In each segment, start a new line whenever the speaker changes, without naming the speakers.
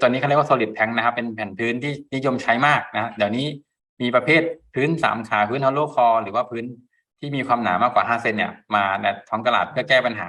ตัวนี้เขาเรียกว่า solid plank นะครับ เป็นแผ่นพื้นที่นิยมใช้มากนะเดี๋ยวนี้มีประเภทพื้นสามขาพื้น hollow core หรือว่าพื้นที่มีความหนามากกว่าห้าเซนเนี่ยมาในท้องตลาดเพื่อแก้ปัญหา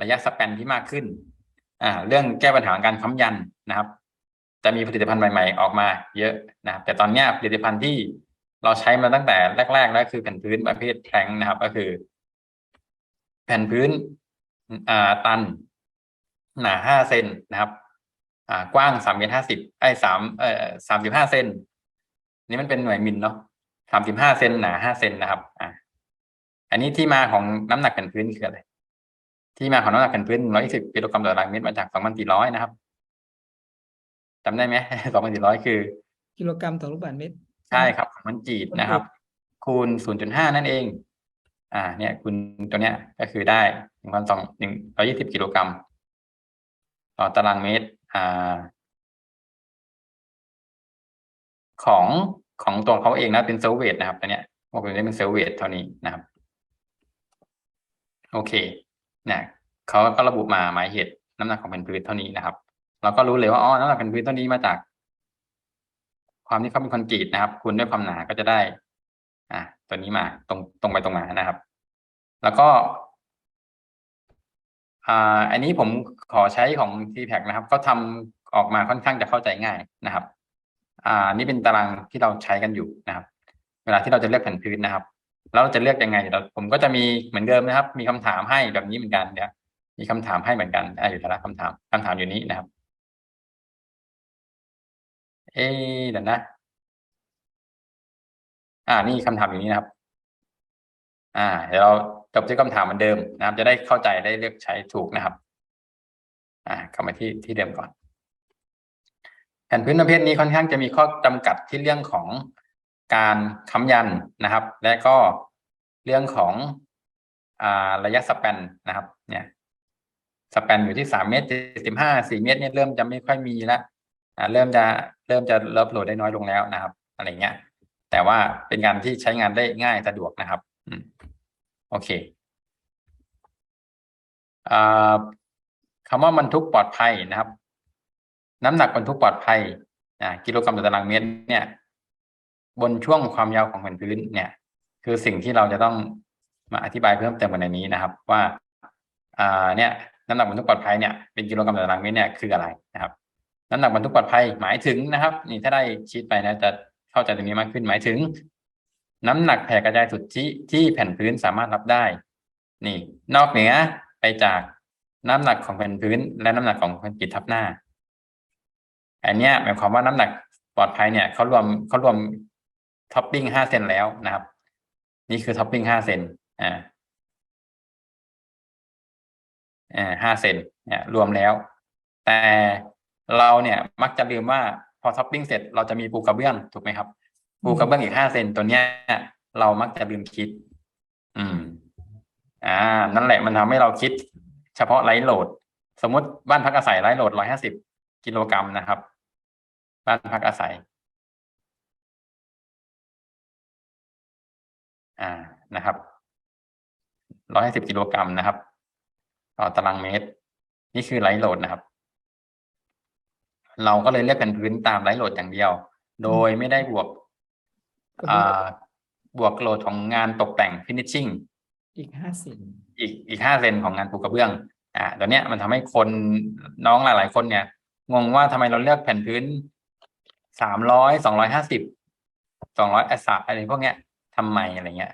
ระยะสแปนที่มากขึ้นอ่าเรื่องแก้ปัญหาการค้ำยันนะครับ จะมีผลิตภัณฑ์ใหม่ ๆ ออกมาเยอะนะครับ แต่ตอนนี้ผลิตภัณฑ์ที่เราใช้มาตั้งแต่แรกๆแล้วคือแผ่นพื้นประเภทแพลงนะครับ ก็คือ แผ่นพื้นอ่าตัน หนาห้าเซนนะครับ กว้างสามเมตรห้าสิบไอ้สามเอ่อสามสิบห้าเซนนี่มันเป็นหน่วยมิลเนาะสามสิบห้าเซนหนาห้าเซนนะครับอ่าอันนี้ที่มาของน้ำหนักแผ่นพื้นคืออะไรที่มาของน้ำหนักแผ่นพื้นร้อยสิบกิโลกรัมต่อตารางเมตรมาจากสองพันสี่ร้อยนะครับจำได้ไหมสองพันสี่ร้อยคือ
กิโลกรัมต่อลูกบาศก์เมตร
ใช่ครับของมันจีดนะครับ คูณ0.5นั่นเอง อ่า เนี่ยคูณตัวเนี้ยก็คือได้หนึ่งพันสองหนึ่งร้อยี่สิบกิโลกรัมต่อตารางเมตรอ่า ของของตัวเขาเองนะเป็นเซลเวตนะครับตัวเนี้ยบอกเลยว่าเป็นเซลเวตเท่านี้นะครับ โอเคเนี่ยเขาก็ระบุมาหมายเหตุน้ำหนักของแผ่นพื้นเท่านี้นะครับ เราก็รู้เลยว่าอ๋อน้ำหนักแผ่นพื้นเท่านี้มาจาก ความที่เขาเป็นคอนกรีตนะครับคูณด้วยความหนาก็จะได้ อ่าตัวนี้มาตรงตรงไปตรงมานะครับ แล้วก็ อันนี้ผมขอใช้ของ t p a c นะครับเขาทำออกมาค่อนข้างจะเข้าใจง่ายนะครับ อ่า นี่เป็นตารางที่เราใช้กันอยู่นะครับ เวลาที่เราจะเลือกแผ่นพื้นนะครับแล้วเราจะเลือกยังไงเดี๋ยวผมก็จะมีเหมือนเดิมนะครับ มีคำถามให้แบบนี้เหมือนกันเนี่ยมีคำถามให้เหมือนกันอ่าอยู่แต่ละคำถามคำถามอยู่นี้นะครับ เอ๊เดี๋ยวนะ อ่านี่คำถามอยู่นี้นะครับ อ่า เดี๋ยวเรา จบที่คำถามเหมือนเดิมนะครับ จะได้เข้าใจได้เลือกใช้ถูกนะครับ อ่ากลับมาที่ที่เดิมก่อนแผ่นพื้นประเภทนี้ค่อนข้างจะมีข้อจำกัดที่เรื่องของการค้ำยันนะครับ และก็เรื่องของอ่าระยะสแปนนะครับ เนี่ยสแปนอยู่ที่สามเมตรสิบห้าสี่เมตรเนี่ยเริ่มจะไม่ค่อยมีละอ่าเริ่มจะเริ่มจะเลิฟโหลดได้น้อยลงแล้วนะครับ อะไรเงี้ยแต่ว่าเป็นการที่ใช้งานได้ง่ายสะดวกนะครับอืม โอเคอคำว่าบรรทุกปลอดภัยนะครับ น้ำหนักบรรทุกปลอดภัยกิโลกรัมต่อตารางเมตร เนี่ย บนช่วงความยาวของแผ่นพื้น เนี่ย คือสิ่งที่เราจะต้องมาอธิบายเพิ่มเติมกันในนี้นะครับ ว่าเนี่ยน้ำหนักบรรทุกปลอดภัยเนี่ยเป็นกิโลกรัมต่อตารางเมตรเนี่ยคืออะไรนะครับ น้ำหนักบรรทุกปลอดภัยหมายถึงนะครับ นี่ถ้าได้ชีตไปนะจะเข้าใจตรงนี้มากขึ้นหมายถึง น้ำหนักแผ่กระจายสุทธิที่แผ่นพื้นสามารถรับได้ นี่ นอกเหนือไปจากน้ำหนักของแผ่นพื้น และน้ำหนักของคอนกรีทับหน้า อันนี้หมายความว่าน้ำหนักปลอดภัยเนี่ยเขารวมเขารวมท็อปปิ้งห้าเซนแล้วนะครับ นี่คือท็อปปิ้งห้าเซนอ่าอ่าห้าเซนเนี่ยรวมแล้ว แต่เราเนี่ยมักจะลืมว่าพอท็อปปิ้งเสร็จเราจะมีปูกระเบื้องถูกไหมครับ ปูกระเบื้องอีกห้าเซนตัวเนี้ย เรามักจะลืมคิด อืม อ่า นั่นแหละมันทำให้เราคิด เฉพาะไลท์โหลด สมมติบ้านพักอาศัยไลท์โหลดร้อยห้าสิบกิโลกรัมนะครับ บ้านพักอาศัย อ่านะครับร้อยห้าสิบกิโลกรัมนะครับ ต่อตารางเมตร นี่คือไลท์โหลดนะครับ เราก็เลยเลือกแผ่นพื้นตามไลท์โหลดอย่างเดียว โดยไม่ได้บวก บวกโหลดของงานตกแต่ง finishing
อีกห้าสิบ
อีกอีกห้าเซนของงานปูกระเบื้อง อ่าตอนเนี้ยมันทำให้คนน้องหลาย ๆ คนเนี่ย งงว่าทำไมเราเลือกแผ่นพื้นสามร้อยสองร้อยห้าสิบสองร้อยแอสอะไรพวกเนี้ยทำไมอะไรเงี้ย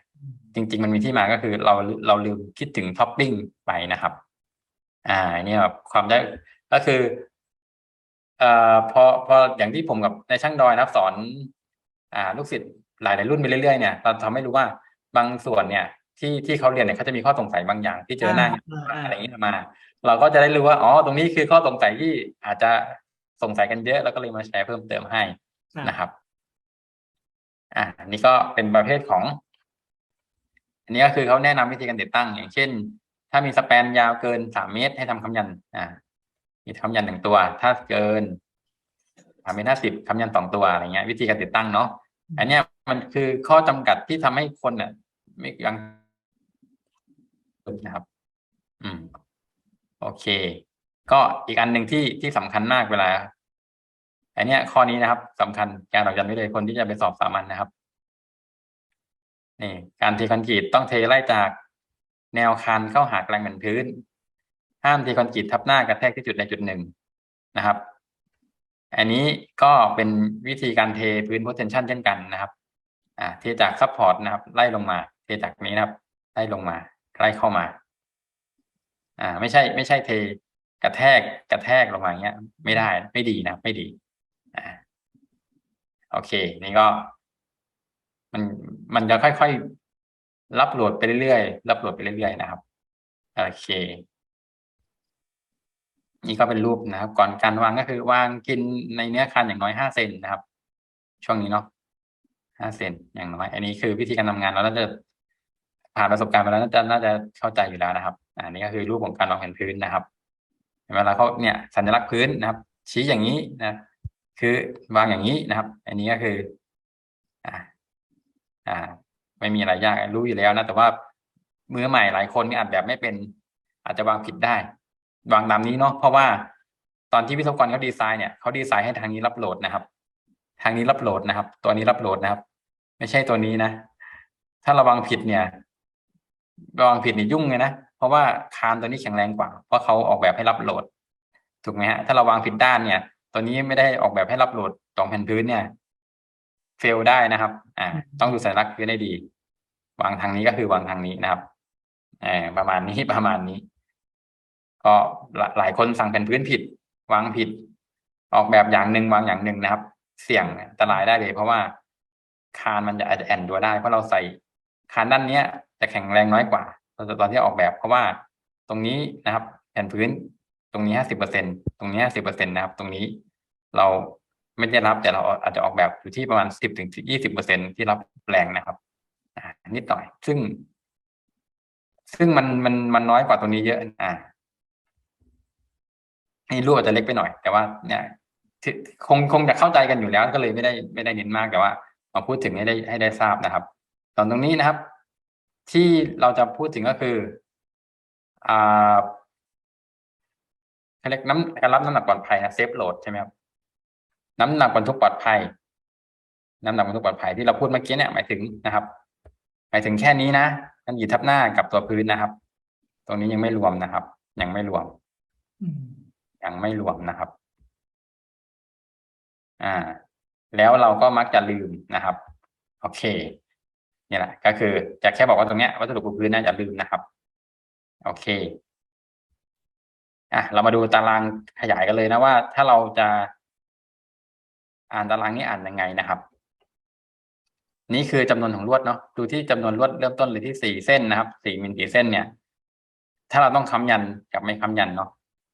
จริง ๆ มันมีที่มาก็คือเราเราลืมคิดถึงท็อปปิ้งไปนะครับ อ่า เนี่ยแบบความได้ก็คือเอ่อพอพออย่างที่ผมกับในายช่างดอยนะครับสอน อ่า ลูกศิษย์ หลายๆรุ่นไปเรื่อยๆเนี่ยเราทำให้รู้ว่าบางส่วนเนี่ย ที่ที่เขาเรียนเนี่ยเขาจะมีข้อสงสัยบางอย่างที่เจอหน้าอะไรอย่างนี้มา เราก็จะได้รู้ว่าอ๋อตรงนี้คือข้อสงสัยที่อาจจะสงสัยกันเยอะแล้วก็เลยมาแชร์เพิ่มเติมให้นะครับ อ่านี่ก็เป็นประเภทของ อันนี้ก็คือเขาแนะนำวิธีการติดตั้ง อย่างเช่น ถ้ามีสแปนยาวเกินสามเมตรให้ทำคำยัน อ่า มีคำยันหนึ่งตัว ถ้าเกินสามเมตรห้าสิบคำยันสองตัวอะไรเงี้ย วิธีการติดตั้งเนาะอันเนี้ย มันคือข้อจำกัดที่ทำให้คนเนี่ยไม่ยังนะครับ อืม โอเค ก็อีกอันหนึ่งที่ที่สำคัญมากเวลาอันเนี้ยข้อนี้นะครับสำคัญการออกยันไว้เลยคนที่จะไปสอบสามัญนะครับนี่การเทคอนกรีตต้องเทไล่จากแนวคันเข้าหาแกลงเหมือนพื้น ห้ามเทคอนกรีตทับหน้ากระแทกที่จุดใดจุดหนึ่งนะครับ อันนี้ก็เป็นวิธีการเทพื้น potential เช่นกันนะครับ อ่าเทจากซัพพอร์ตนะครับ ไล่ลงมา เทจากนี้นะครับ ไล่ลงมาไล่เข้ามา อ่า ไม่ใช่ ไม่ใช่เทกระแทกกระแทกลงมาอย่างเงี้ย ไม่ได้ไม่ดีนะไม่ดีอ่าโอเค นี่ก็ มันมันจะค่อยๆรับโหลดไปเรื่อยๆรับโหลดไปเรื่อยๆนะครับโอเคนี่ก็เป็นรูปนะครับ ก่อนการวางก็คือวางกินในเนื้อคันอย่างน้อยห้าเซนนะครับ ช่วงนี้เนาะ ห้าเซนอย่างน้อย อันนี้คือวิธีการทำงานเราน่าจะผ่านประสบการณ์มาแล้วน่าจะน่าจะเข้าใจอยู่แล้วนะครับ อันนี้ก็คือรูปของการวางแผนพื้นนะครับเวลาเขาเนี่ยสัญลักษณ์พื้นนะครับ ชี้อย่างนี้นะคือวางอย่างนี้นะครับ อันนี้ก็คือ อ่า อ่า ไม่มีอะไรยากรู้อยู่แล้วนะแต่ว่ามือใหม่หลายคนนี่อาจแบบไม่เป็น อาจจะวางผิดได้ วางตามนี้เนาะเพราะว่าตอนที่วิศวกรเขาดีไซน์เนี่ยเขาดีไซน์ให้ทางนี้รับโหลดนะครับ ทางนี้รับโหลดนะครับ ตัวนี้รับโหลดนะครับ ไม่ใช่ตัวนี้นะ ถ้าระวังผิดเนี่ย ระวังผิดเนี่ยยุ่งเลยนะ เพราะว่าคานตัวนี้แข็งแรงกว่า เพราะเขาออกแบบให้รับโหลด ถูกไหมฮะ ถ้าราวางผิดด้านเนี่ย ตัวนี้ไม่ได้ออกแบบให้รับโหลดตรงแผ่นพื้นเนี่ย เฟลได้นะครับ อ่า ต้องดูสัญลักษณ์พื้นให้ดี วางทางนี้ก็คือวางทางนี้นะครับอ่าประมาณนี้ประมาณนี้ ก็หลายคนสั่งแผ่นพื้นผิด วางผิด ออกแบบอย่างหนึ่งวางอย่างหนึ่งนะครับ เสี่ยงอันตรายได้เลย เพราะว่าคานมันจะอาจจะแอนตัวได้ เพราะเราใส่คานด้านเนี้ย จะแข็งแรงน้อยกว่าตอนตอนที่ออกแบบเพราะว่าตรงนี้นะครับแผ่นพื้นตรงนี้ห้าสิบเปอร์เซ็นตรงนี้ห้าสิบเปอร์เซ็นนะครับ ตรงนี้เราไม่ได้รับแต่เราอาจจะออกแบบอยู่ที่ประมาณสิบถึงยี่สิบเปอร์เซ็นที่รับแรงนะครับอ่านิดหน่อย ซึ่ง ซึ่งมันมันมันน้อยกว่าตรงนี้เยอะ อ่านี่รูปอาจจะเล็กไปหน่อย แต่ว่าเนี่ย คงคงจะเข้าใจกันอยู่แล้วก็เลยไม่ได้ไม่ได้เน้นมากแต่ว่ามาพูดถึงให้ได้ให้ได้ทราบนะครับตอนตรงนี้นะครับ ที่เราจะพูดถึงก็คืออ่าเขาเรียกน้ำการรับน้ำหนักปลอดภัยนะเซฟโหลดใช่ไหมครับน้ำหนักบรรทุกปลอดภัย น้ำหนักบรรทุกปลอดภัยที่เราพูดเมื่อกี้เนี่ยหมายถึงนะครับ หมายถึงแค่นี้นะมันหยีทับหน้ากับตัวพื้นนะครับ ตรงนี้ยังไม่รวมนะครับ ยังไม่รวม
อืม
ยังไม่รวมนะครับ อ่า แล้วเราก็มักจะลืมนะครับ โอเคนี่แหละก็คือจะแค่บอกว่าตรงเนี้ยวัสดุปูพื้นน่าจะลืมนะครับ โอเคอะเรามาดูตารางขยายกันเลยนะว่า ถ้าเราจะอ่านตารางนี้อ่านยังไงนะครับ นี่คือจำนวนของลวดเนาะดูที่จำนวนลวดเริ่มต้นเลยที่สี่เส้นนะครับสี่มิลกี่เส้นเนี่ย ถ้าเราต้องค้ำยันกับไม่ค้ำยันเนาะ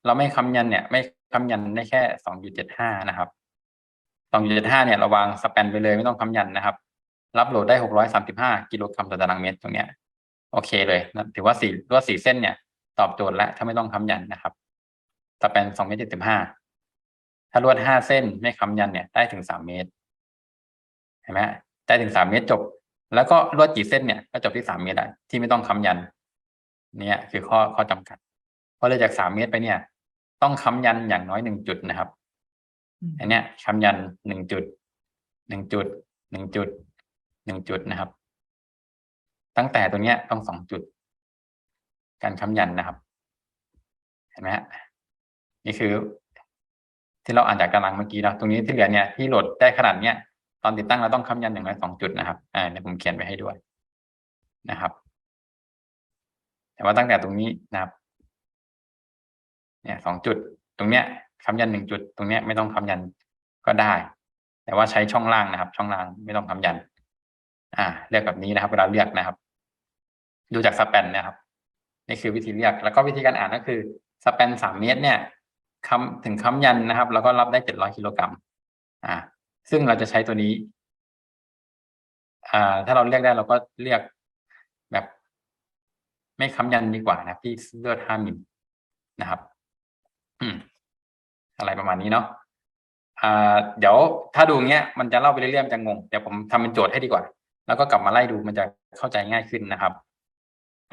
เราไม่ค้ำยันเนี่ย ไม่ค้ำยันได้แค่สองจุดเจ็ดห้านะครับ สองจุดเจ็ดห้าเนี่ยเราวางสแปนไปเลยไม่ต้องคำยันนะครับ รับโหลดได้หกร้อยสามสิบห้ากิโลกรัมต่อตารางเมตรตรงเนี้ยโอเคเลยนะถือว่าสี่ลวดสี่เส้นเนี่ย ตอบโจทย์แล้วถ้าไม่ต้องคำยันนะครับสแปนสองเมตรเจ็ดสิบห้าถ้าลวดห้าเส้นไม่คำยันเนี่ยได้ถึงสามเมตรเห็นไหมได้ถึงสามเมตรจบ แล้วก็ลวดกี่เส้นเนี่ยก็จบที่สามเมตรได้ที่ไม่ต้องคำยัน เนี่ยคือข้อข้อจำกัด เพราะเลยจากสามเมตรไปเนี่ย ต้องคำยันอย่างน้อยหนึ่งจุดนะครับ
อั
นเนี้ยคำยันหนึ่งจุดหนึ่งจุดหนึ่งจุดหนึ่งจุดนะครับ ตั้งแต่ตรงเนี้ยต้องสองจุด การคำยันนะครับ เห็นไหมฮะนี่คือ ที่เราอ่านจากตารางเมื่อกี้เนาะตรงนี้ที่เหลือเนี่ยที่โหลดได้ขนาดเนี้ยตอนติดตั้งเราต้องคำยันอย่างน้อยสองจุดนะครับอ่าเดี๋ยวผมเขียนไปให้ด้วยนะครับ แต่ว่าตั้งแต่ตรงนี้นะครับ เนี่ยสองจุดตรงเนี้ย คำยันหนึ่งจุด ตรงนี้ไม่ต้องคำยันก็ได้ แต่ว่าใช้ช่องล่างนะครับ ช่องล่างไม่ต้องคำยัน อ่า เลือกแบบนี้นะครับ เวลาเลือกนะครับ ดูจากสแปนนะครับ นี่คือวิธีเลือก แล้วก็วิธีการอ่านก็คือสแปนสามเมตร เนี่ยคำถึงคำยันนะครับ แล้วก็รับได้เจ็ดร้อยกิโลกรัมอ่า ซึ่งเราจะใช้ตัวนี้ อ่า ถ้าเราเลือกได้เราก็เลือกแบบ ไม่ค้ำยันดีกว่านะที่เลือกห้ามิลนะครับ อืม อะไรประมาณนี้เนาะเดี๋ยวถ้าดูอย่างเงี้ยมันจะเล่าไปเรื่อยๆมันจะงงเดี๋ยวผมทำเป็นโจทย์ให้ดีกว่า แล้วก็กลับมาไล่ดูมันจะเข้าใจง่ายขึ้นนะครับ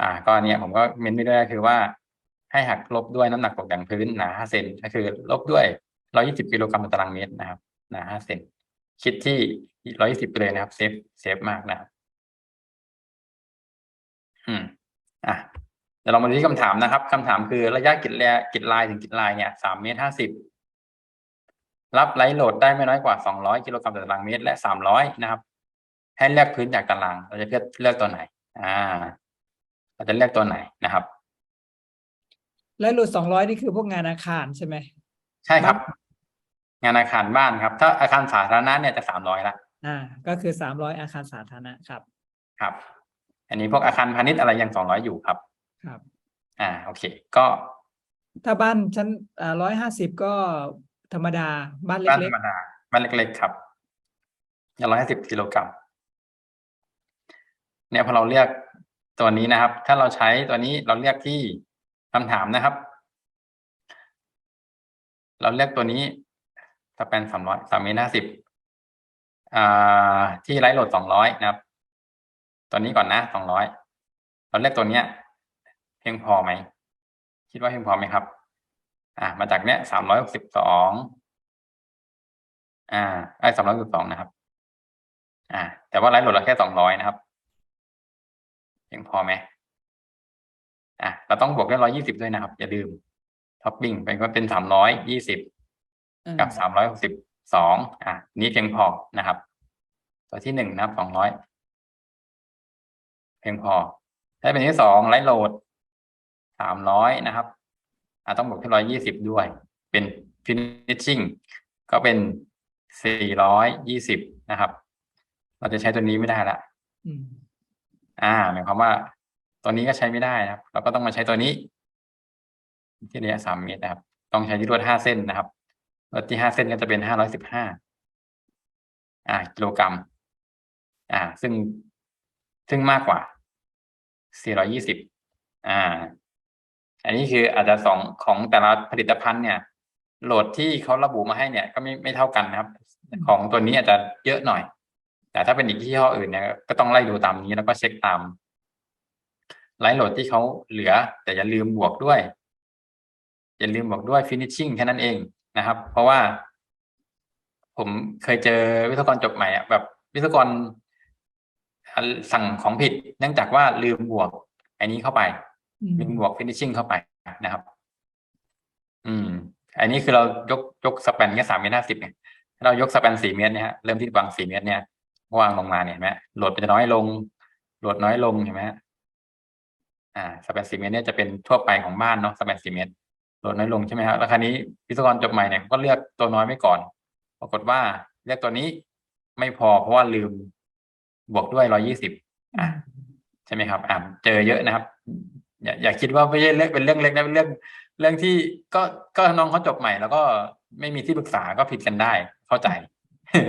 อ่า ก็เนี่ยผมก็เม้นไปด้วยคือว่า ให้หักลบด้วยน้ำหนักตกแต่งพื้นหนา5เซนก็คือ ลบด้วย120กิโลกรัมต่อตารางเมตรนะครับหนาห้าเซนคิดที่ร้อยยี่สิบเลยนะครับเซฟเซฟมากนะครับอืมอะเดี๋ยวเรามาดูที่คำถามนะครับคำถามคือระยะกิจแลกิจลายถึงกิจลายเนี่ยสามเมตรห้าสิบ รับไลท์โหลดได้ไม่น้อยกว่าสองร้อยกิโลกรัมต่อตารางเมตรและสามร้อยนะครับ ให้เลือกพื้นจากตาราง เราจะเลือกเลือกตัวไหน อ่า เราจะเลือกตัวไหนนะครับ
แล้วหลุดสองร้อยนี่คือพวกงานอาคารใช่ไหม
ใช่ครับ งานอาคารบ้านครับ ถ้าอาคารสาธารณะเนี่ยจะสามร้อยละ
อ่า ก็คือสามร้อยอาคารสาธารณะครับ
ครับ อันนี้พวกอาคารพาณิชย์อะไรยังสองร้อยอยู่ครับ
ครับ
อ่า โอเค ก็
ถ้าบ้านชั้นอ่าร้อยห้าสิบก็ ธรรมดาบ้านเล็ก
บ้านธรรมดาบ้านเล็ก ๆ ครับร้อยห้าสิบกิโลกรัมเนี่ยพอเราเลือกตัวนี้นะครับ ถ้าเราใช้ตัวนี้เราเลือกที่คำถามนะครับ เราเลือกตัวนี้สแปนสามร้อยสามเมตรห้าสิบที่ไลท์โหลดสองร้อยนะครับ ตัวนี้ก่อนนะสองร้อยเราเลือกตัวเนี้ย เพียงพอไหม คิดว่าเพียงพอไหมครับ อ่ามาจากเนี้ยสามร้อยหกสิบสองอ่าไอ้สามร้อยสิบสองนะครับ อ่า แต่ว่าไลฟ์โหลดเราแค่สองร้อยนะครับเพียงพอไหมอะเราต้องบวกด้วยร้อยยี่สิบด้วยนะครับ อย่าลืมท็อปปิ้งเป็นว่าเป็นสามร้อยยี่สิบ
ๆอ่า
กับสามร้อยหกสิบสองอะนี้เพียงพอนะครับ ตัวที่หนึ่งนะครับสองร้อยเพียงพอถ้าเป็นที่สองไลฟ์โหลดสามร้อยนะครับอะ ต้องบวกที่ร้อยยี่สิบด้วย เป็น finishing ก็เป็นสี่ร้อยยี่สิบนะครับ เราจะใช้ตัวนี้ไม่ได้ละ
อืม
อ่าหมายความว่า ตัวนี้ก็ใช้ไม่ได้นะครับ เราก็ต้องมาใช้ตัวนี้ ที่ระยะสามเมตรนะครับ ต้องใช้ที่รวดห้าเส้นนะครับรวดที่ห้าเส้นก็จะเป็นห้าร้อยสิบห้าอ่ากิโลกรัม อ่า ซึ่งซึ่งมากกว่าสี่ร้อยี่สิบอ่า อันนี้คืออาจจะสองของแต่ละผลิตภัณฑ์เนี่ย โหลดที่เขาระบุมาให้เนี่ย ก็ไม่ไม่เท่ากันนะครับ ของตัวนี้อาจจะเยอะหน่อย แต่ถ้าเป็นอีกยี่ห้ออื่นเนี่ยก็ต้องไล่ดูตามนี้แล้วก็เช็คตามไลท์โหลดที่เขาเหลือ แต่อย่าลืมบวกด้วย อย่าลืมบวกด้วย finishing แค่นั้นเองนะครับ เพราะว่า ผมเคยเจอวิศวกรจบใหม่อะแบบวิศวกรสั่งของผิด เนื่องจากว่าลืมบวก อันนี้เข้าไป
ม
ลืมบวก finishing เข้าไปนะครับ อืม อันนี้คือเรายกยกสแปนแค่สามเมตรห้าสิบเนี่ยถ้าเรายกสแปนสี่เมตรเนี่ยฮะเริ่มที่วางสี่เมตร เนี่ยวางลงมาเนี่ยเห็นไหมโหลดมันจะน้อยลงโหลดน้อยลงเห็นไหมฮะอ่าสแปนสี่เมตรเนี่ยจะเป็นทั่วไปของบ้านเนาะสแปนสี่เมตรโหลดน้อยลงใช่ไหมครับแล้วคราวนี้วิศวกรจบใหม่เนี่ยก็เลือกตัวน้อยไว้ก่อน ปรากฏว่าเลือกตัวนี้ไม่พอเพราะว่าลืมบวกด้วยร้อยี่สิบอ่าใช่ไหมครับ อ่าเจอเยอะนะครับ อย่าอย่าคิดว่าไม่ใช่เรื่องเป็นเรื่องเล็กนะเป็นเรื่อง เรื่องที่ก็ก็น้องเขาจบใหม่ แล้วก็ไม่มีที่ปรึกษาก็ผิดกันได้ เข้าใจ เจอ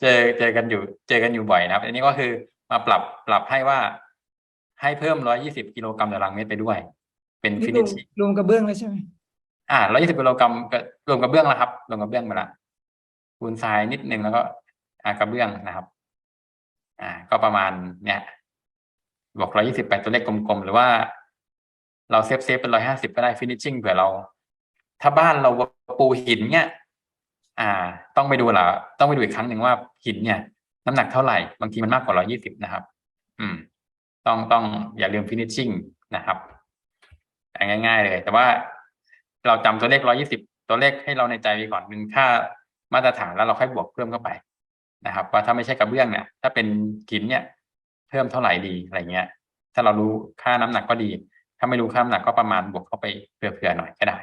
เจอเจอกันอยู่ เจอกันอยู่บ่อยนะครับ อันนี้ก็คือมาปรับปรับให้ว่าให้เพิ่มร้อยี่สิบกิโลกรัมต่อตารางเมตรไปด้วย เป็น
นี่
ฟิ
ร
นิ
วม
ช
รวมกระเบื้องเลยใช่ไหม
อ่าร้อยี่สิบกิโลกรัมก็รวมกระเบื้องแล้วครับรวมกระเบื้องไปละคูณทรายนิดนึงแล้วก็ อ่ากระเบื้องนะครับ อ่า ก็ประมาณเนี้ยบวกร้อยี่สิบไปตัวเลขกลมๆหรือว่า เราเซฟเซฟเป็นร้อยห้าสิบก็ได้ฟินิชชิ่งเผื่อเรา ถ้าบ้านเราปูหินเนี่ยอ่า ต้องไปดูละต้องไปดูอีกครั้งหนึ่งว่าหินเนี่ย น้ำหนักเท่าไหร่ บางทีมันมากกว่าร้อยี่สิบนะครับ อืม ต้องต้องอย่าลืมฟินิชชิ่งนะครับง่ายๆเลย แต่ว่าเราจำตัวเลขร้อยี่สิบตัวเลขให้เราในใจไว้ก่อนเป็นค่ามาตรฐานแล้วเราค่อยบวกเพิ่มเข้าไปนะครับ ว่าถ้าไม่ใช่กระเบื้องเนี่ย ถ้าเป็นหินเนี่ย เพิ่มเท่าไหร่ดีอะไรเงี้ย ถ้าเรารู้ค่าน้ำหนักก็ดี ถ้าไม่รู้ค่าน้ำหนักก็ประมาณบวกเข้าไปเผื่อๆหน่อยก็ได้